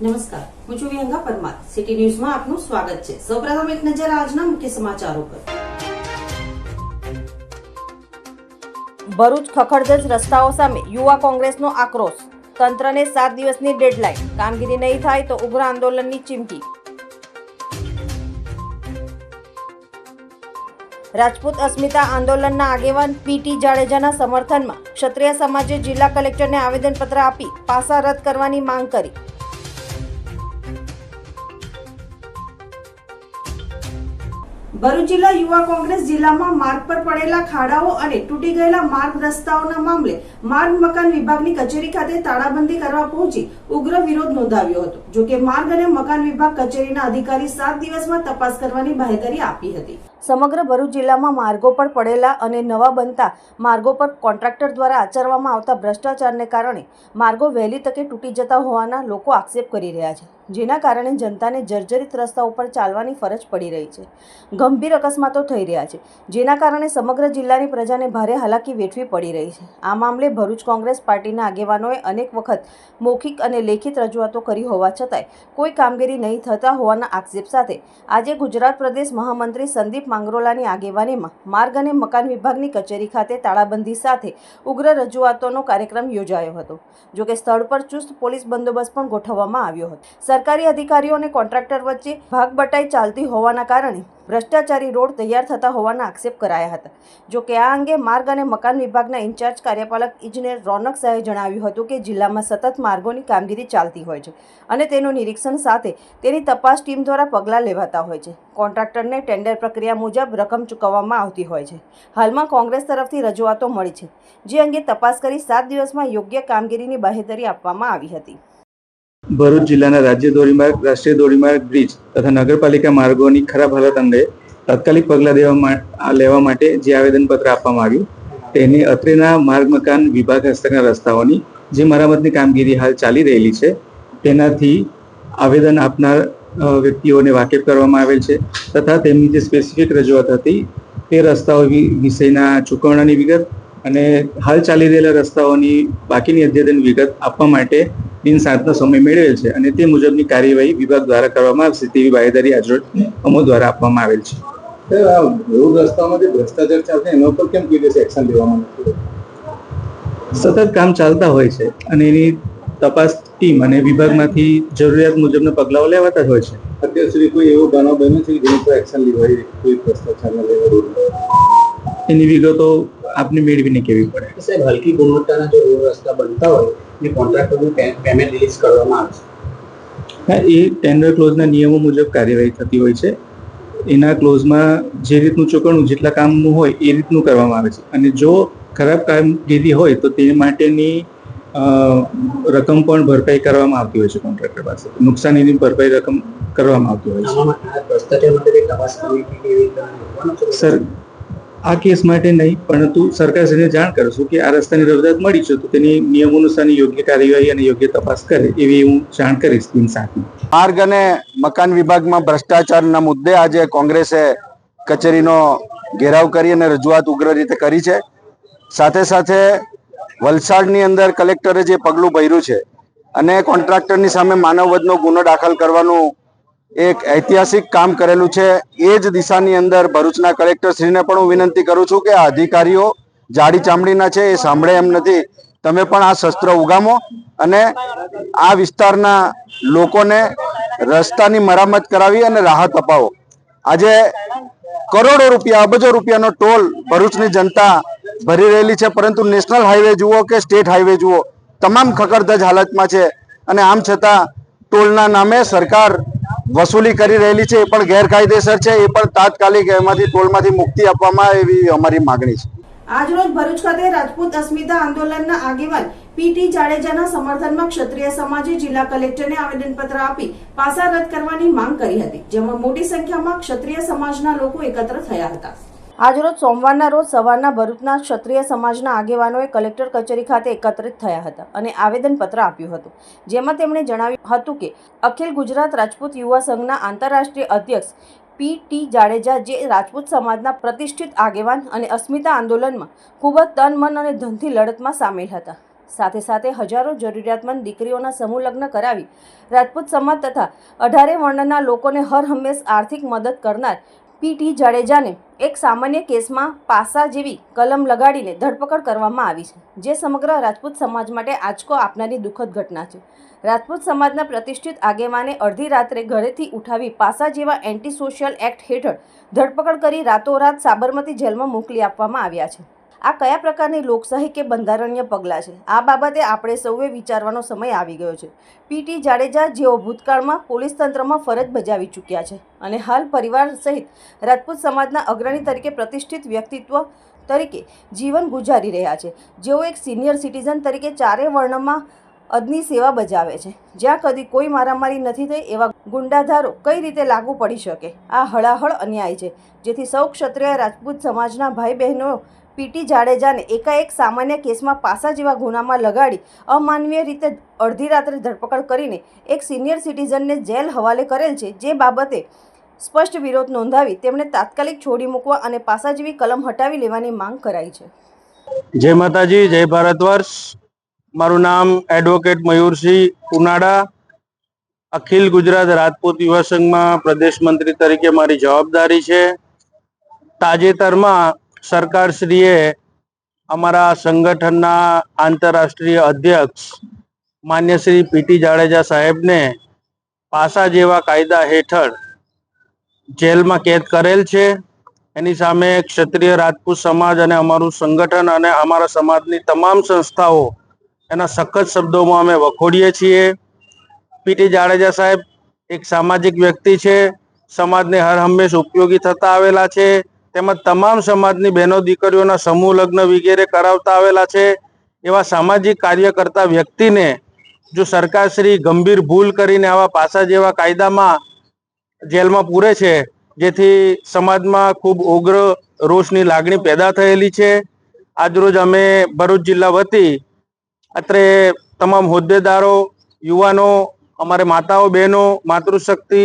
નમસ્કાર. હું છું વિહંગા પરમાર. સિટી ન્યૂઝમાં આપનું સ્વાગત છે. સૌપ્રથમ એક નજર આજના મુખ્ય સમાચારો પર. ભરૂચ ખખડધજ રસ્તાઓ સામે યુવા કોંગ્રેસનો આક્રોશ. તંત્રને સાત દિવસની ડેડલાઇન. કામગીરી નહીં થાય તો ઉગ્ર આંદોલનની ચીમકી. રાજપૂત અસ્મિતા આંદોલનના આગેવાન પીટી જાડેજાના સમર્થનમાં ક્ષત્રિય સમાજે જિલ્લા કલેક્ટરને આવેદનપત્ર આપી પાસા રદ કરવાની માંગ કરી. ભરૂચ જિલ્લા યુવા કોંગ્રેસ જિલ્લામાં માર્ગ પર પડેલા ખાડાઓ અને તૂટી ગયેલા માર્ગ રસ્તાઓના મામલે માર્ગ મકાન વિભાગની કચેરી ખાતે તાળાબંધી કરવા પહોંચી ઉગ્ર વિરોધ નોંધાવ્યો હતો. જો કે માર્ગ અને મકાન વિભાગ કચેરીના અધિકારી સાત દિવસમાં તપાસ કરવાની બાહેધરી આપી હતી. સમગ્ર ભરૂચ જિલ્લામાં માર્ગો પર પડેલા અને નવા બનતા માર્ગો પર કોન્ટ્રાક્ટર દ્વારા આચરવામાં આવતા ભ્રષ્ટાચારને કારણે માર્ગો વહેલી તકે તૂટી જતા હોવાના લોકો આક્ષેપ કરી રહ્યા છે, જેના કારણે જનતાને જર્જરિત રસ્તા ઉપર ચાલવાની ફરજ પડી રહી છે. ગંભીર અકસ્માતો થઈ રહ્યા છે, જેના કારણે સમગ્ર જિલ્લાની પ્રજાને ભારે હાલાકી વેઠવી પડી રહી છે. આ મામલે ભરૂચ કોંગ્રેસ પાર્ટીના આગેવાનોએ અનેક વખત મૌખિક અને લેખિત રજૂઆતો કરી હોવા છતાંય કોઈ કામગીરી નહીં થતા હોવાના આક્ષેપ સાથે આજે ગુજરાત પ્રદેશ મહામંત્રી સંદીપ માંગરોલાની આગેવાનીમાં માર્ગ અને મકાન વિભાગની કચેરી ખાતે તાળાબંધી સાથે ઉગ્ર રજૂઆતોનો કાર્યક્રમ યોજાયો હતો જોકે સ્થળ પર ચુસ્ત પોલીસ બંદોબસ્ત પણ ગોઠવવામાં આવ્યો હતો. સરકારી અધિકારીઓ અને કોન્ટ્રાક્ટર વચ્ચે ભાગબટાઈ ચાલતી હોવાના કારણે ભ્રષ્ટાચારી રોડ તૈયાર થતા હોવાના આક્ષેપ કરાયા હતા. જો કે આ અંગે માર્ગ અને મકાન વિભાગના ઇન્ચાર્જ કાર્યપાલક ઇજનેર રોનક શાહે જણાવ્યું હતું કે જિલ્લામાં સતત માર્ગોની કામગીરી ચાલતી હોય છે અને તેનું નિરીક્ષણ સાથે તેની તપાસ ટીમ દ્વારા પગલાં લેવાતા હોય છે. કોન્ટ્રાક્ટરને ટેન્ડર પ્રક્રિયા મુજબ રકમ ચૂકવવામાં આવતી હોય છે. હાલમાં કોંગ્રેસ તરફથી રજૂઆતો મળી છે, જે અંગે તપાસ કરી સાત દિવસમાં યોગ્ય કામગીરીની બાહેધરી આપવામાં આવી હતી. ભરૂચ જિલ્લાના રાજ્ય ધોરીમાર્ગ, રાષ્ટ્રીય ધોરીમાર્ગ બ્રિજ તથા નગરપાલિકા માર્ગોની ખરાબ હાલત અંગે તાત્કાલિક પગલાં દેવા લેવા માટે જે આવેદનપત્ર આપવામાં આવ્યું, તેની અત્રેના માર્ગ મકાન વિભાગ હસ્તકના રસ્તાઓની, જે મરામતની કામગીરી હાલ ચાલી રહેલી છે, તેનાથી આવેદન આપનાર વ્યક્તિઓને વાકેફ કરવામાં આવેલ છે તથા તેમની જે સ્પેસિફિક રજૂઆત હતી તે રસ્તાઓ વિષયના ચૂકવણાની વિગત અને હાલ ચાલી રહેલા રસ્તાઓની બાકીની અદ્યતન વિગત આપવા માટે દિન સાતનો સમય મેળવેલ છે અને તે મુજબની કાર્યવાહી વિભાગ દ્વારા કરવામાં આવશે તેવી બાહેદારી આજરોજ અમો દ્વારા આપવામાં આવેલ છે. આ રોડ રસ્તામાં જે ભ્રષ્ટાચાર ચાલશે એના ઉપર કેમ કોઈ એક્શન લેવામાં નથી સતત કામ ચાલતા હોય છે અને એની તપાસ ટીમ અને વિભાગમાંથી જરૂરિયાત મુજબના પગલાઓ લેવાતા જ હોય છે. અત્યાર સુધી કોઈ એવો બનાવ બન્યો છે કે જેની પર એક્શન લેવાય કોઈ ભ્રષ્ટાચારના લેવા એની વિગતો આપને મેળવીને કેવી પડે? સાહેબ હલકી ગુણવત્તાના જો રોડ રસ્તા બનતા હોય એ કોન્ટ્રાક્ટરનું પેમેન્ટ રિલીઝ કરવામાં આવે છે. હા એ ટેન્ડર ક્લોઝના નિયમો મુજબ કાર્યવાહી થતી હોય છે. એના ક્લોઝમાં જે રીતનું ચૂકવણું જેટલા કામનું હોય એ રીતનું કરવામાં આવે છે. અને જો ખરાબ કામગીરી હોય તો તે માટેની રકમ પણ ભરપાઈ કરવામાં આવતી હોય છે કોન્ટ્રાક્ટર પાસે. નુકસાનીની ભરપાઈ રકમ કરવામાં આવતી હોય છે? સર આ કેસ માટે નહીં પરંતુ સરકારશ્રીને જાણ કરશું કે આ રસ્તાની રજૂઆત મળી છે તો તેની નિયમ અનુસારની યોગ્ય કાર્યવાહી અને યોગ્ય તપાસ કરે એવી હું જાણ કરીશ દિન સાથે. માર્ગ અને મકાન વિભાગમાં ભ્રષ્ટાચારના મુદ્દે આજે કોંગ્રેસે કચેરીનો ઘેરાવ કરી અને રજૂઆત ઉગ્ર રીતે કરી છે. સાથે સાથે વલસાડની અંદર કલેક્ટરે જે પગલું ભર્યું છે અને કોન્ટ્રાક્ટરની સામે માનવવધનો ગુનો દાખલ કરવાનું એક ઐતિહાસિક કામ કરેલું છે, એ જ દિશાની અંદર ભરૂચના કલેક્ટરશ્રીને પણ હું વિનંતી કરું છું કે આ અધિકારીઓ જાડી ચામડીના છે, એ સાંભળે એમ નથી. તમે પણ આ શસ્ત્ર ઉગામો અને આ વિસ્તારના લોકોને રસ્તાની મરામત કરાવી અને રાહત અપાવો. આજે કરોડો રૂપિયા, અબજો રૂપિયાનો ટોલ ભરૂચની જનતા ભરી રહેલી છે, પરંતુ નેશનલ હાઈવે જુઓ કે સ્ટેટ હાઈવે જુઓ, તમામ ખકડધજ હાલતમાં છે. અને આમ છતાં, ટોલના નામે સરકાર વસૂલી કરી રહેલી છે, એ પણ ગેરકાયદેસર છે, એ પણ તાત્કાલિક એમાંથી ટોલમાંથી મુક્તિ આપવામાં એવી અમારી માગણી છે. આજરોજ ભરૂચ ખાતે રાજપૂત અસ્મિતા આંદોલનના આગેવાન પીટી જાડેજાના સમર્થનમાં ક્ષત્રિય સમાજે જિલ્લા કલેક્ટરને આવેદનપત્ર આપી પાસા રદ કરવાની માંગ કરી હતી, જેમાં મોટી સંખ્યામાં ક્ષત્રિય સમાજના લોકો એકત્ર થયા હતા. આજરોજ સોમવારના રોજ સવારના ભરૂચના ક્ષત્રિય સમાજના આગેવાનોએ કલેક્ટર કચેરી ખાતે એકત્રિત થયા હતા અને આવેદનપત્ર આપ્યું હતું. જેમાં તેમણે જણાવ્યું હતું કે, અખિલ ગુજરાત રાજપૂત યુવા સંઘના આંતરરાષ્ટ્રીય અધ્યક્ષ પી ટી જાડેજા, જે રાજપૂત સમાજના પ્રતિષ્ઠિત આગેવાન અને અસ્મિતા આંદોલનમાં ખૂબ જ તન, મન અને ધનથી લડતમાં સામેલ હતા. સાથે સાથે હજારો જરૂરિયાતમંદ દીકરીઓના સમૂહ લગ્ન કરાવી રાજપૂત સમાજ તથા અઢારે વર્ણના લોકોને હર હંમેશ આર્થિક મદદ કરનાર પીટી જાડેજાને એક સામાન્ય કેસમાં પાસા જેવી કલમ લગાડીને ધરપકડ કરવામાં આવી છે, જે સમગ્ર રાજપૂત સમાજ માટે આંચકો આપનારી દુઃખદ ઘટના છે. રાજપૂત સમાજના પ્રતિષ્ઠિત આગેવાને અડધી રાત્રે ઘરેથી ઉઠાવી પાસા જેવા એન્ટી સોશિયલ એક્ટ હેઠળ ધરપકડ કરી રાતોરાત સાબરમતી જેલમાં મોકલી આપવામાં આવ્યા છે. આ કયા પ્રકારની લોકશાહી કે બંધારણીય પગલાં છે? આ બાબતે આપણે સૌએ વિચારવાનો સમય આવી ગયો છે. પીટી જાડેજા જેઓ ભૂતકાળમાં પોલીસ તંત્રમાં ફરજ બજાવી ચૂક્યા છે અને હાલ પરિવાર સહિત રાજપૂત સમાજના અગ્રણી તરીકે પ્રતિષ્ઠિત વ્યક્તિત્વ તરીકે જીવન ગુજારી રહ્યા છે. જેઓ એક સિનિયર સિટીઝન તરીકે ચારે વર્ણમાં અદની સેવા બજાવે છે. જ્યાં કદી કોઈ મારામારી નથી થઈ એવા ગુંડાધારો કઈ રીતે લાગુ પડી શકે? આ હળાહળ અન્યાય છે, જેથી સૌ ક્ષત્રિય રાજપૂત સમાજના ભાઈ બહેનો પીટી જાડેજાને એકાએક સામાન્ય કેસમાં પાસા જેવા ગુનામાં લગાડી અમાનવીય રીતે અડધી રાત્રે ધરપકડ કરીને એક સિનિયર સિટીઝનને જેલ હવાલે કરેલ છે, જે બાબતે સ્પષ્ટ વિરોધ નોંધાવી તેમણે તાત્કાલિક છોડી મૂકવા અને પાસા જેવી કલમ હટાવી લેવાની માંગ કરાઈ છે. જય માતાજી, જય ભારત વર્ષ. મારું નામ એડવોકેટ મયુરસિંહ ઉનાળા અખિલ ગુજરાત રાજપૂત યુવા સંઘમાં પ્રદેશ મંત્રી તરીકે મારી જવાબદારી છે. તાજેતરમાં સરકારશ્રીએ અમારા સંગઠનના આંતરરાષ્ટ્રીય અધ્યક્ષ માન્ય શ્રી પીટી જાડેજા સાહેબને પાસા જેવા કાયદા હેઠળ જેલમાં કેદ કરેલ છે. એની સામે ક્ષત્રિય રાજપૂત સમાજ અને અમારું સંગઠન અને અમારા સમાજની તમામ સંસ્થાઓ એના સખત શબ્દોમાં અમે વખોડીએ છીએ. પીટી જાડેજા સાહેબ એક સામાજિક વ્યક્તિ છે. સમાજને હર હંમેશ ઉપયોગી થતા આવેલા છે. તેમજ તમામ સમાજની બહેનો, દીકરીઓના સમૂહ, લગ્ન વગેરે કરાવતા આવેલા છે. એવા સામાજિક કાર્ય કરતા વ્યક્તિને જો સરકારશ્રી ગંભીર ભૂલ કરીને આવા પાસા જેવા કાયદામાં જેલમાં પૂરે છે, જેથી સમાજમાં ખૂબ ઉગ્ર રોષની લાગણી પેદા થયેલી છે. આજરોજ અમે ભરૂચ જિલ્લા વતી અત્રે તમામ હોદ્દેદારો, યુવાનો, અમારે માતાઓ, બહેનો, માતૃશક્તિ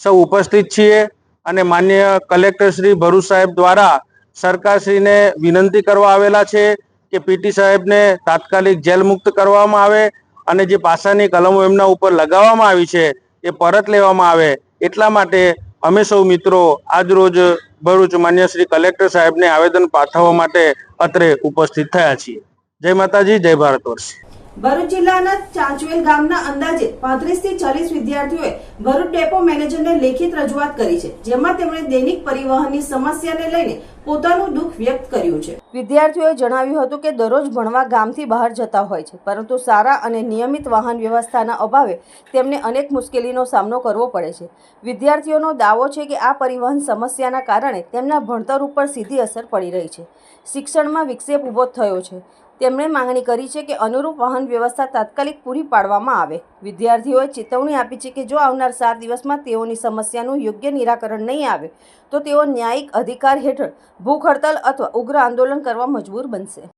સૌ ઉપસ્થિત છીએ. અને માન્ય કલેક્ટર શ્રી ભરૂચ સાહેબ દ્વારા સરકારશ્રીને વિનંતી કરવા આવેલા છે કે પીટી સાહેબને તાત્કાલિક જેલ મુક્ત કરવામાં આવે અને જે પાસાની કલમો એમના ઉપર લગાવવામાં આવી છે, એ પરત લેવામાં આવે. એટલા માટે અમે સૌ મિત્રો આજરોજ ભરૂચ માન્ય શ્રી કલેક્ટર સાહેબને આવેદન પાઠવવા માટે અત્રે ઉપસ્થિત થયા છીએ. જય માતાજી, જય ભારત વર્ષ ભરૂચ જિલ્લાના ચાંચવેલ ગામના અંદાજે પાંત્રીસથી ચાલીસ વિદ્યાર્થીઓએ ભરૂચ ડેપો મેનેજરને લેખિત રજૂઆત કરી છે, જેમાં તેમણે દૈનિક પરિવહનની સમસ્યાને લઈને પોતાનું દુઃખ વ્યક્ત કર્યું છે. વિદ્યાર્થીઓએ જણાવ્યું હતું કે દરરોજ ભણવા ગામથી બહાર જતા હોય છે, પરંતુ સારા અને નિયમિત વાહન વ્યવસ્થાના અભાવે તેમને અનેક મુશ્કેલીનો સામનો કરવો પડે છે. વિદ્યાર્થીઓનો દાવો છે કે આ પરિવહન સમસ્યાના કારણે તેમના ભણતર ઉપર સીધી અસર પડી રહી છે. શિક્ષણમાં વિક્ષેપ ઊભો થયો છે. તેમણે માંગણી કરી છે કે અનુરૂપ વાહન વ્યવસ્થા તાત્કાલિક પૂરી પાડવામાં આવે. વિદ્યાર્થીઓએ ચેતવણી આપી છે કે જો આવનાર સાત દિવસમાં તેઓની સમસ્યાનું યોગ્ય નિરાકરણ નહીં આવે, તો તેઓ ન્યાયિક અધિકાર હેઠળ ભૂખ હડતાલ અથવા ઉગ્ર આંદોલન કરવા મજબૂર બનશે.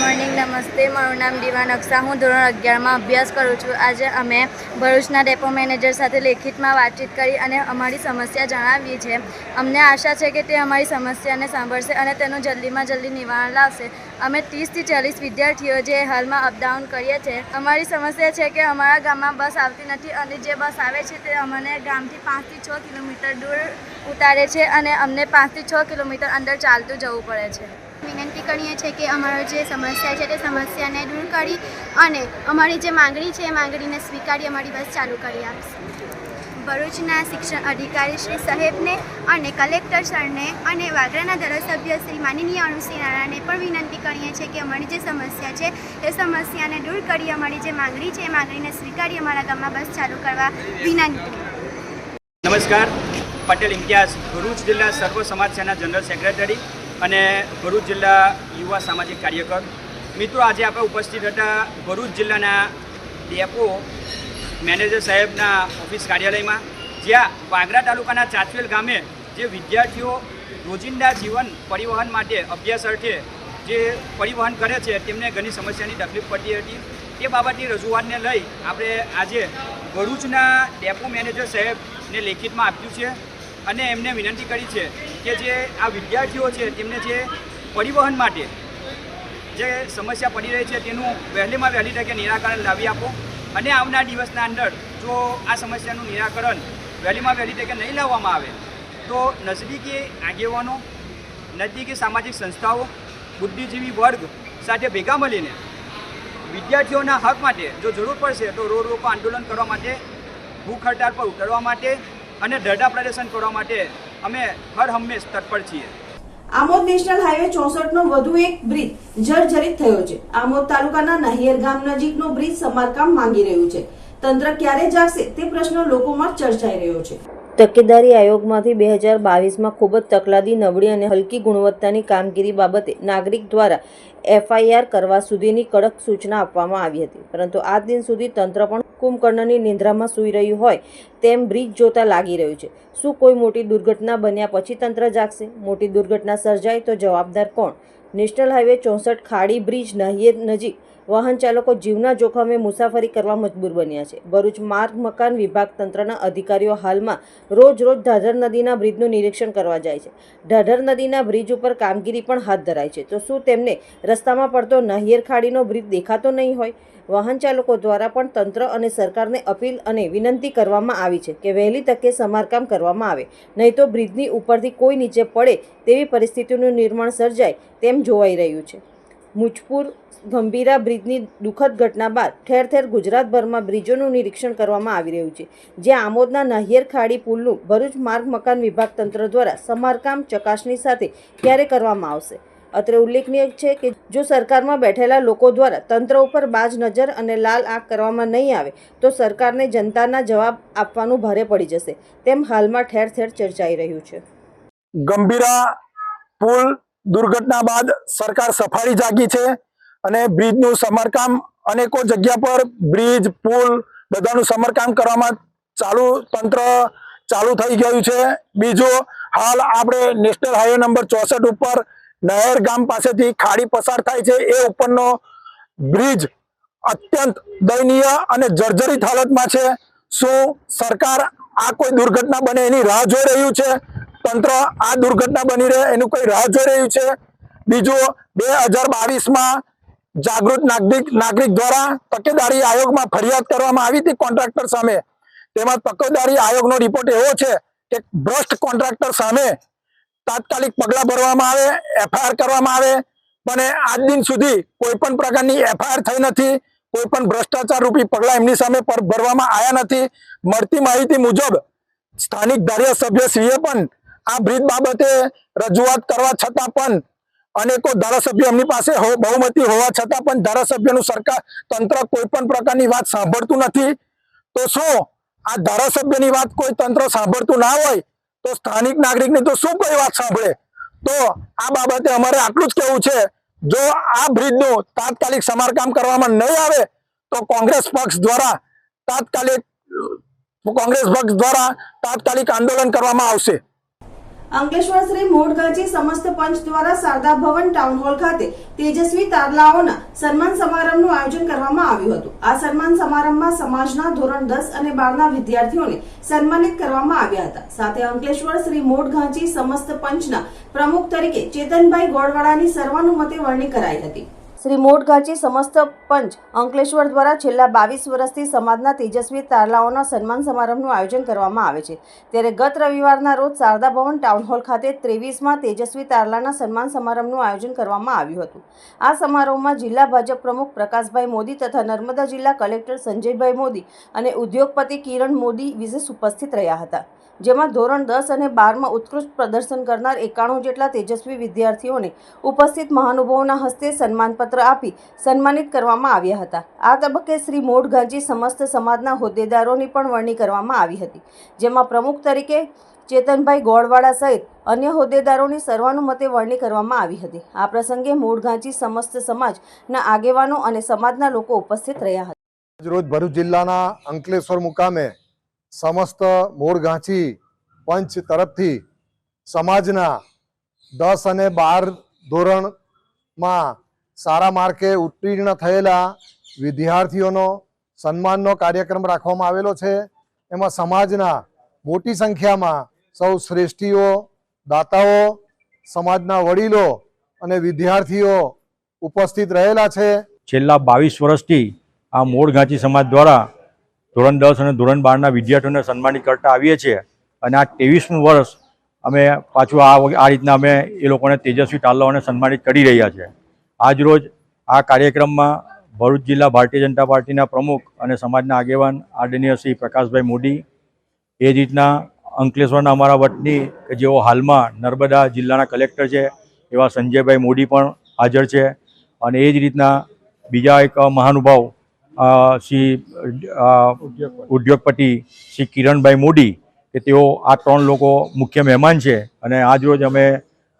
મોર્નિંગ, નમસ્તે. મારું નામ દીવા નકશા. હું ધોરણ અગિયારમાં અભ્યાસ કરું છું. આજે અમે ભરૂચના ડેપો મેનેજર સાથે લેખિતમાં વાતચીત કરી અને અમારી સમસ્યા જણાવી છે. અમને આશા છે કે તે અમારી સમસ્યાને સાંભળશે અને તેનું જલ્દીમાં જલ્દી નિવારણ લાવશે. અમે ત્રીસથી ચાલીસ વિદ્યાર્થીઓ જે હાલમાં અપડાઉન કરીએ છીએ અમારી સમસ્યા છે કે અમારા ગામમાં બસ આવતી નથી અને જે બસ આવે છે તે અમને ગામથી પાંચથી છ કિલોમીટર દૂર ઉતારે છે અને અમને પાંચથી છ કિલોમીટર અંદર ચાલતું જવું પડે છે. વિનંતી કરીએ છીએ કે અમારો જે સમસ્યા છે તે સમસ્યાને દૂર કરી અને અમારી જે માંગણી છે એ માંગણીને સ્વીકારી અમારી બસ ચાલુ કરી આપશે. ભરૂચના શિક્ષણ અધિકારી શ્રી સાહેબને અને કલેક્ટર સરને અને વાગરાના ધારાસભ્ય શ્રી માનનીય અણુસિંહ રાણાને પણ વિનંતી કરીએ છીએ કે અમારી જે સમસ્યા છે એ સમસ્યાને દૂર કરી અમારી જે માંગણી છે એ માંગણીને સ્વીકારી અમારા ગામમાં બસ ચાલુ કરવા વિનંતી. નમસ્કાર. પટેલ ઇમ્તિયાઝ, ભરૂચ જિલ્લા સર્વ સમાજ સેના જનરલ સેક્રેટરી. અને ભરૂચ જિલ્લા યુવા સામાજિક કાર્યકર. મિત્રો, આજે આપણે ઉપસ્થિત હતા ભરૂચ જિલ્લાના ડેપો મેનેજર સાહેબના ઓફિસ કાર્યાલયમાં, જ્યાં વાગરા તાલુકાના ચાચવેલ ગામે જે વિદ્યાર્થીઓ રોજિંદા જીવન પરિવહન માટે અભ્યાસ અર્થે જે પરિવહન કરે છે, તેમને ઘણી સમસ્યાની તકલીફ પડતી હતી. તે બાબતની રજૂઆતને લઈ આપણે આજે ભરૂચના ડેપો મેનેજર સાહેબને લેખિતમાં આપ્યું છે. અને એમને વિનંતી કરી છે કે જે આ વિદ્યાર્થીઓ છે, તેમને જે પરિવહન માટે જે સમસ્યા પડી રહી છે, તેનું વહેલીમાં વહેલી તકે નિરાકરણ લાવી આપો. અને આવનાર દિવસના અંદર જો આ સમસ્યાનું નિરાકરણ વહેલીમાં વહેલી તકે નહીં લાવવામાં આવે, તો નજદીકી આગેવાનો, નજદીકી સામાજિક સંસ્થાઓ, બુદ્ધિજીવી વર્ગ સાથે ભેગા મળીને વિદ્યાર્થીઓના હક માટે જો જરૂર પડશે, તો રોડ રોકો આંદોલન કરવા માટે, ભૂખ હડતાળ પર ઉતરવા માટે અને દરડા પ્રદર્શન કરવા માટે અમે હર હંમેશ તત્પર છીએ. આમોદ નેશનલ હાઈવે ચોસઠ નો વધુ એક બ્રિજ જર્જરિત થયો છે. આમોદ તાલુકાના નહિયર ગામ નજીકનો બ્રિજ સમારકામ માંગી રહ્યું છે. તંત્ર ક્યારે જાગશે તે પ્રશ્ન લોકોમાં ચર્ચાઈ રહ્યો છે. તકેદારી આયોગમાંથી બે હજાર બાવીસમાં ખૂબ જ તકલાદી, નબળી અને હલકી ગુણવત્તાની કામગીરી બાબતે નાગરિક દ્વારા એફઆઈઆર કરવા સુધીની કડક સૂચના આપવામાં આવી હતી. પરંતુ આજ દિન સુધી તંત્ર પણ કુંભકર્ણની નિંદ્રામાં સૂઈ રહ્યું હોય તેમ બ્રિજ જોતા લાગી રહ્યું છે. શું કોઈ મોટી દુર્ઘટના બન્યા પછી તંત્ર જાગશે? મોટી દુર્ઘટના સર્જાય તો જવાબદાર કોણ? નેશનલ હાઈવે ચોસઠ ખાડી બ્રિજ નહિયે નજીક વાહન ચાલકો જીવના જોખમે મુસાફરી કરવા મજબૂર બન્યા છે. ભરૂચ માર્ગ મકાન વિભાગ તંત્રના અધિકારીઓ હાલમાં રોજ રોજ ઢાઢર નદીના બ્રિજનું નિરીક્ષણ કરવા જાય છે. ઢાઢર નદીના બ્રિજ ઉપર કામગીરી પણ હાથ ધરાય છે. તો શું તેમને રસ્તામાં પડતો નહિયર ખાડીનો બ્રિજ દેખાતો નહીં હોય? વાહન ચાલકો દ્વારા પણ તંત્ર અને સરકારને અપીલ અને વિનંતી કરવામાં આવી છે કે વહેલી તકે સમારકામ કરવામાં આવે. નહીં તો બ્રિજની ઉપરથી કોઈ નીચે પડે તેવી પરિસ્થિતિનું નિર્માણ સર્જાય તેમ જોવાઈ રહ્યું છે. મુજપુર ગંભીરા બ્રિજની દુઃખદ ઘટના બાદ ઠેર ઠેર ગુજરાતભરમાં બ્રિજોનું નિરીક્ષણ કરવામાં આવી રહ્યું છે જ્યાં આમોદના નાહિયર ખાડી પુલનું ભરૂચ માર્ગ મકાન વિભાગ તંત્ર દ્વારા સમારકામ ચકાસણી સાથે ક્યારે કરવામાં આવશે? અત્રે ઉલ્લેખનીય છે કે જો સરકારમાં બેઠેલા લોકો દ્વારા તંત્ર ઉપર બાજ નજર અને લાલ આંખ કરવામાં નહીં આવે, તો સરકારને જનતાના જવાબ આપવાનું ભારે પડી જશે, તેમ હાલમાં ઠેર ઠેર ચર્ચાઈ રહ્યું છે. ગંભીરા પુલ દુર્ઘટના બાદ સરકાર સફાળી જાગી છે અને બ્રિજનું સમારકામ અનેકો જગ્યા પર બ્રિજ, પુલ બધાનું સમારકામ કરવામાં ચાલુ તંત્ર ચાલુ થઈ ગયું છે. બીજું હાલ આપણે નેશનલ હાઈવે નંબર ચોસઠ ઉપર નહેર ગામ પાસેથી ખાડી પસાર થાય છે. એ ઉપરનો બ્રિજ અત્યંત દયનીય અને જર્જરિત હાલતમાં છે. શું સરકાર આ કોઈ દુર્ઘટના બને એની રાહ જોઈ રહ્યું છે? તંત્ર આ દુર્ઘટના બની રહે, એનું કોઈ રાહ જોઈ રહ્યું છે. બીજું, બે હજાર બાવીસમાં જાગૃત નાગરિક નાગરિક દ્વારા તકેદારી આયોગમાં ફરિયાદ કરવામાં આવી હતી કોન્ટ્રાક્ટર સામે. તેમાં તકેદારી આયોગનો રિપોર્ટ એવો છે કે ભ્રષ્ટ કોન્ટ્રાક્ટર સામે તાત્કાલિક પગલાં ભરવામાં આવે, એફઆઈઆર કરવામાં આવે પણ આજ દિન સુધી કોઈ પણ પ્રકારની એફઆઈઆર થઈ નથી, કોઈ પણ ભ્રષ્ટાચાર રૂપી પગલાં એમની સામે ભરવામાં આવ્યા નથી. મળતી માહિતી મુજબ સ્થાનિક ધારાસભ્યશ્રીએ પણ આ બ્રિજ બાબતે રજૂઆત કરવા છતાં પણ અનેકો ધારાસભ્યો એમની પાસે બહુમતી હોવા છતાં પણ ધારાસભ્યનું સરકાર, તંત્ર કોઈ પણ પ્રકારની વાત સાંભળતું નથી. તો શું આ ધારાસભ્યની વાત કોઈ તંત્ર સાંભળતું ના હોય? તો સ્થાનિક નાગરિકની તો શું કોઈ વાત સાંભળે? તો આ બાબતે અમારે આટલું જ કહેવું છે. જો આ બ્રિજનું તાત્કાલિક સમારકામ કરવામાં નહીં આવે, તો કોંગ્રેસ પક્ષ દ્વારા તાત્કાલિક, કોંગ્રેસ પક્ષ દ્વારા તાત્કાલિક આંદોલન કરવામાં આવશે. અંકલેશ્વર શ્રી મોડગાજી સમસ્ત પંચ દ્વારા શારદા ભવન ટાઉન હોલ ખાતે તેજસ્વી તારલાઓના સન્માન સમારંભનું આયોજન કરવામાં આવ્યું હતું. આ સન્માન સમારંભમાં સમાજના ધોરણ દસ અને બારના વિદ્યાર્થીઓને સન્માનિત કરવામાં આવ્યા હતા. સાથે અંકલેશ્વર શ્રી મોડઘાંચી સમસ્ત પંચના પ્રમુખ તરીકે ચેતનભાઈ ગોળવાડાની સર્વાનુમતે વરણી કરાઈ હતી. શ્રી મોટઘાચી સમસ્ત પંચ અંકલેશ્વર દ્વારા છેલ્લા બાવીસ વર્ષથી સમાજના તેજસ્વી તારલાઓના સન્માન સમારંભનું આયોજન કરવામાં આવે છે. ત્યારે ગત રવિવારના રોજ શારદા ભવન ટાઉન હોલ ખાતે ત્રેવીસમાં તેજસ્વી તારલાના સન્માન સમારંભનું આયોજન કરવામાં આવ્યું હતું. આ સમારોહમાં જિલ્લા ભાજપ પ્રમુખ પ્રકાશભાઈ મોદી તથા નર્મદા જિલ્લા કલેક્ટર સંજયભાઈ મોદી અને ઉદ્યોગપતિ કિરણ મોદી વિશેષ ઉપસ્થિત રહ્યા હતા. જેમાં ધોરણ દસ અને બારમાં ઉત્કૃષ્ટ પ્રદર્શન કરનાર એકાણું જેટલા તેજસ્વી વિદ્યાર્થીઓને ઉપસ્થિત મહાનુભાવોના હસ્તે સન્માનપત્ર આપી સન્માનિત કરવામાં આવ્યા હતા. આ તબક્કે શ્રી મોઢગાંજી સમસ્ત સમાજના હોદ્દેદારોની પણ વરણી કરવામાં આવી હતી, જેમાં પ્રમુખ તરીકે ચેતનભાઈ ગોળવાડા સહિત અન્ય હોદ્દેદારોની સર્વાનુમતે વરણી કરવામાં આવી હતી. આ પ્રસંગે મોઢગાંજી સમસ્ત સમાજના આગેવાનો અને સમાજના લોકો ઉપસ્થિત રહ્યા હતા. રોજ ભરૂચ જિલ્લાના અંકલેશ્વર મુકામે સમસ્ત મોરગાંચી પંચ તરફથી સમાજના દસ અને બાર ધોરણમાં સારા માર્કે ઉત્તીર્ણ થયેલા વિદ્યાર્થીઓનો સન્માનનો કાર્યક્રમ રાખવામાં આવેલો છે. એમાં સમાજના મોટી સંખ્યામાં સૌ શ્રેષ્ઠીઓ, દાતાઓ, સમાજના વડીલો અને વિદ્યાર્થીઓ ઉપસ્થિત રહેલા છે. છેલ્લા બાવીસ વર્ષથી આ મોડ ઘાંચી સમાજ દ્વારા ધોરણ દસ અને ધોરણ બારના વિદ્યાર્થીઓને સન્માનિત કરતા આવીએ છીએ. અને આ ત્રેવીસમું વર્ષ અમે પાછું આ આ રીતના અમે એ લોકોને તેજસ્વી તાલાઓને સન્માનિત કરી રહ્યા છે આજરોજ આ કાર્યક્રમમાં ભરૂચ જિલ્લા ભારતીય જનતા પાર્ટીના પ્રમુખ અને સમાજના આગેવાન આદરણીય શ્રી પ્રકાશભાઈ મોદી, એ જ રીતના અંકલેશ્વરના અમારા વતની કે જેઓ હાલમાં નર્મદા જિલ્લાના કલેક્ટર છે, એવા સંજયભાઈ મોદી પણ હાજર છે. અને એ જ રીતના બીજા એક મહાનુભાવ શ્રી ઉદ્યોગપતિ શ્રી કિરણભાઈ મોદી કે તેઓ આ ત્રણ લોકો મુખ્ય મહેમાન છે અને આજ રોજ અમે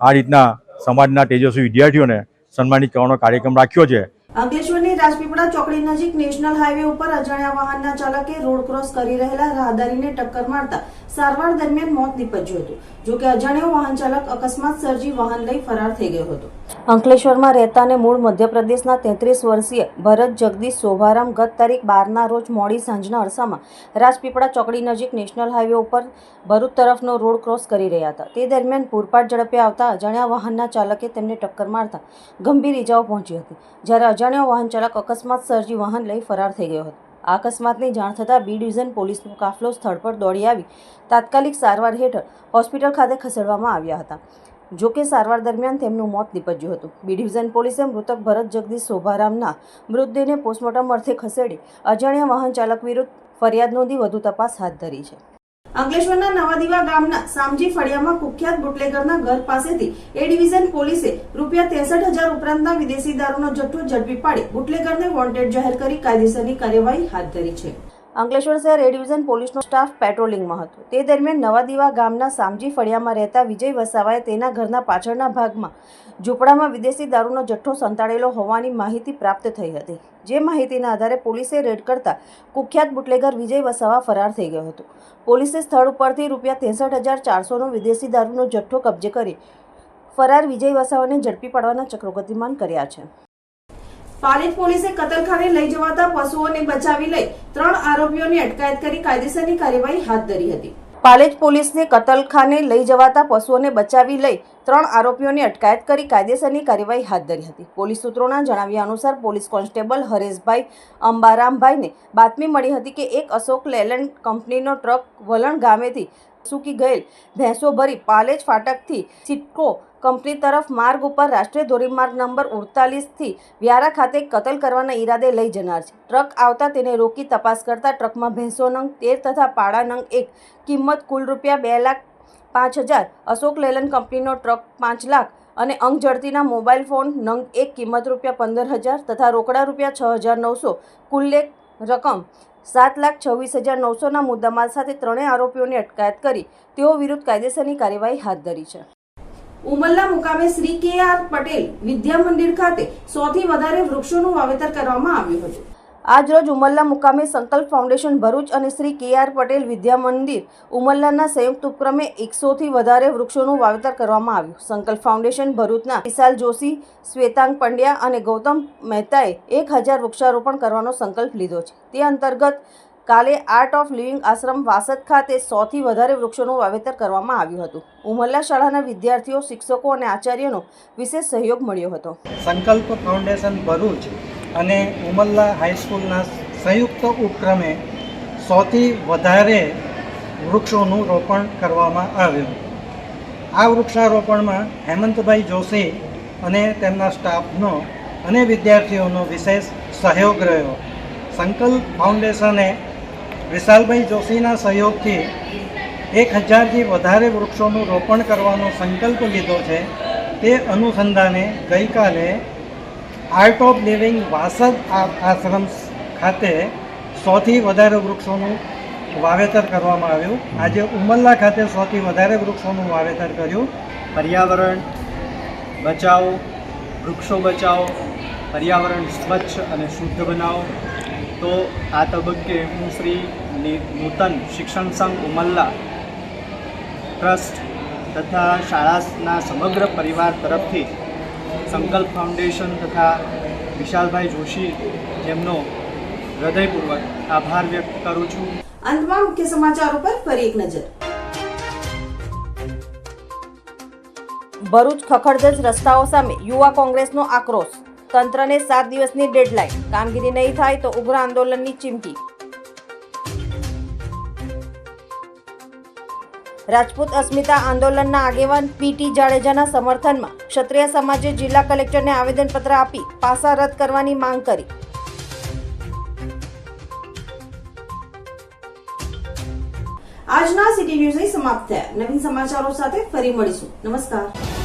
આ રીતના સમાજના તેજસ્વી વિદ્યાર્થીઓને સન્માનિત કરવાનો કાર્યક્રમ રાખ્યો છે. અંકલેશ્વરની રાજપીપળા ચોકડી નજીક નેશનલ હાઈવે ઉપર અજાણ્યા વાહનના ચાલકે રોડ ક્રોસ કરી રહેલા રાહદારીને ટક્કર મારતા સારવાર દરમિયાન મોત નીપજ્યું હતું, જોકે અજાણ્યો વાહન ચાલક અકસ્માત સર્જી વાહન લઈ ફરાર થઈ ગયો હતો. અંકલેશ્વરમાં રહેતા અને મૂળ મધ્યપ્રદેશના તેત્રીસ વર્ષીય ભરત જગદીશ શોભારામ ગત તારીખ બારના રોજ મોડી સાંજના અરસામાં રાજપીપળા ચોકડી નજીક નેશનલ હાઈવે ઉપર ભરૂચ તરફનો રોડ ક્રોસ કરી રહ્યા હતા. તે દરમિયાન પૂરપાટ ઝડપે આવતા અજાણ્યા વાહનના ચાલકે તેમને ટક્કર મારતા ગંભીર ઇજાઓ પહોંચી હતી, જ્યારે અજાણ્યો વાહન ચાલક અકસ્માત સર્જી વાહન લઈ ફરાર થઈ ગયો હતો. આ અકસ્માતની જાણ થતાં બી ડિવિઝન પોલીસનો કાફલો સ્થળ પર દોડી આવી તાત્કાલિક સારવાર હેઠળ હોસ્પિટલ ખાતે ખસેડવામાં આવ્યા હતા. જો કે સારવાર દરમિયાન તેમનું મોત નીપજ્યું હતું. બી ડિવિઝન પોલીસે મૃતક ભરત જગદીશ શોભારામના મૃતદેહને પોસ્ટમોર્ટમ અર્થે ખસેડી અજાણ્યા વાહન ચાલક વિરુદ્ધ ફરિયાદ નોંધી વધુ તપાસ હાથ ધરી છે. અંકલેશ્વરના નવાદીવા ગામના સામજી ફળિયામાં કુખ્યાત બુટલેગરના ઘર પાસેથી એ ડિવિઝન પોલીસે રૂપિયા ત્રેસઠ હજાર ઉપરાંતના વિદેશી દારૂનો જથ્થો ઝડપી પાડી બુટલેગરને વોન્ટેડ જાહેર કરી કાયદેસરની કાર્યવાહી હાથ ધરી છે. અંકલેશ્વર શહેર એ ડિવિઝન પોલીસનો સ્ટાફ પેટ્રોલિંગમાં હતો. તે દરમિયાન નવાદીવા ગામના સામજી ફળિયામાં રહેતા વિજય વસાવાએ તેના ઘરના પાછળના ભાગમાં ઝૂંપડામાં વિદેશી દારૂનો જથ્થો સંતાડેલો હોવાની માહિતી પ્રાપ્ત થઈ હતી. જે માહિતીના આધારે પોલીસે રેડ કરતા કુખ્યાત બુટલેગર વિજય વસાવા ફરાર થઈ ગયો હતો. પોલીસે સ્થળ ઉપરથી રૂપિયા ત્રેસઠ હજાર ચારસોનો વિદેશી દારૂનો જથ્થો કબજે કરી ફરાર વિજય વસાવાને ઝડપી પાડવાના ચક્રો ગતિમાન કર્યા છે. પાલિત પોલીસે કતલખાને લઈ જવાતા પશુઓને બચાવી લઈ ત્રણ આરોપીઓની અટકાયત કરી કાયદેસરની કાર્યવાહી હાથ ધરી હતી. પાલેજ પોલીસને કતલખાને લઈ જવાતા પશુઓને બચાવી લઈ ત્રણ આરોપીઓની અટકાયત કરી કાયદેસરની કાર્યવાહી હાથ ધરી હતી. પોલીસ સૂત્રોના જણાવ્યા અનુસાર પોલીસ કોન્સ્ટેબલ હરેશભાઈ અંબારામભાઈને બાતમી મળી હતી કે એક અશોક લેલેન્ડ કંપનીનો ટ્રક વલણ ગામેથી સૂકી ગયેલ ભેંસો ભરી પાલેજ ફાટકથી સિટકો કંપની તરફ માર્ગ ઉપર રાષ્ટ્રીય ધોરીમાર્ગ નંબર ઉડતાલીસથી વ્યારા ખાતે કતલ કરવાના ઈરાદે લઈ જનાર છે. ટ્રક આવતા તેને રોકી તપાસ કરતા ટ્રકમાં ભેંસો નંગ, તેર તથા પાડા નંગ એક, કિંમત કુલ રૂપિયા બે લાખ પાંચ હજાર, અશોક લેલન કંપનીનો ટ્રક પાંચ લાખ અને અંગ જડતીના મોબાઈલ ફોન નંગ એક, કિંમત રૂપિયા પંદર હજાર તથા રોકડા રૂપિયા છ હજાર નવસો કુલ્લે રકમ સાત લાખ છવ્વીસ હજાર નવસોના મુદ્દામાલ સાથે ત્રણેય આરોપીઓની અટકાયત કરી. તેઓ વિરુદ્ધ કાયદેસરની કાર્યવાહી હાથ ધરી છે. ઉમલ્લા મુકામે શ્રી કે આર પટેલ વિદ્યા મંદિર ખાતે સૌથી વધારે વૃક્ષોનું વાવેતર કરવામાં આવ્યું હતું. આજરોજ ઉમલ્લા મુકામે સંકલ્પ ફાઉન્ડેશન ભરૂચ અને શ્રી કે આર પટેલ વિદ્યા મંદિર ઉમલ્લાના સંયુક્ત ઉપક્રમે એકસોથી વધારે વૃક્ષોનું વાવેતર કરવામાં આવ્યું. સંકલ્પ ફાઉન્ડેશન ભરૂચના વિશાલ જોશી, શ્વેતાંગ પંડ્યા અને ગૌતમ મહેતાએ એક હજાર વૃક્ષારોપણ કરવાનો સંકલ્પ લીધો છે. તે અંતર્ગત કાલે આર્ટ ઓફ લિવિંગ આશ્રમ વાસદ ખાતે સોથી વધારે વૃક્ષોનું વાવેતર કરવામાં આવ્યું હતું. ઉમરલા શાળાના વિદ્યાર્થીઓ, શિક્ષકો અને આચાર્યનો વિશેષ સહયોગ મળ્યો હતો. સંકલ્પ ફાઉન્ડેશન ભરૂચ અને ઉમલ્લા હાઈસ્કૂલના સંયુક્ત ઉપક્રમે સોથી વધારે વૃક્ષોનું રોપણ કરવામાં આવ્યું. આ વૃક્ષારોપણમાં હેમંતભાઈ જોશી અને તેમના સ્ટાફનો અને વિદ્યાર્થીઓનો વિશેષ સહયોગ રહ્યો. સંકલ્પ ફાઉન્ડેશને વિશાલભાઈ જોશીના સહયોગથી એક હજારથી વધારે વૃક્ષોનું રોપણ કરવાનો સંકલ્પ લીધો છે. તે અનુસંધાને ગઈકાલે આર્ટ ઓફ લિવિંગ વાસદ આશ્રમ ખાતે સોથી વધારે વૃક્ષોનું વાવેતર કરવામાં આવ્યું. આજે ઉમલ્લા ખાતે સૌથી વધારે વૃક્ષોનું વાવેતર કર્યું. પર્યાવરણ બચાવો, વૃક્ષો બચાવો, પર્યાવરણ સ્વચ્છ અને શુદ્ધ બનાવો. તો આ તબક્કે હું શ્રી નૂતન શિક્ષણ સંઘ ઉમલ્લા ટ્રસ્ટ તથા શાળાના સમગ્ર પરિવાર તરફથી સંકલ્પ ફાઉન્ડેશન તથા વિશાલભાઈ જોશી જેમનો હૃદયપૂર્વક આભાર વ્યક્ત કરું છું. અંતમાં મુખ્ય સમાચારો પર ફરી એક નજર. ભરૂચ ખખડધજ રસ્તાઓ સામે યુવા કોંગ્રેસનો આક્રોશ તંત્રને સાત દિવસની ડેડલાઇન. કામગીરી નહીં થાય તો ઉગ્ર આંદોલનની ચીમકી. રાજપૂત અસ્મિતા આંદોલનના આગેવાન પીટી જાડેજાના સમર્થનમાં ક્ષત્રિય સમાજે જિલ્લા કલેક્ટરને આવેદનપત્ર આપી પાસા રદ કરવાની માંગ કરી. આજના સિટી ન્યૂઝ સમાપ્ત થયા. નવીન સમાચારો સાથે ફરી મળીશું. નમસ્કાર.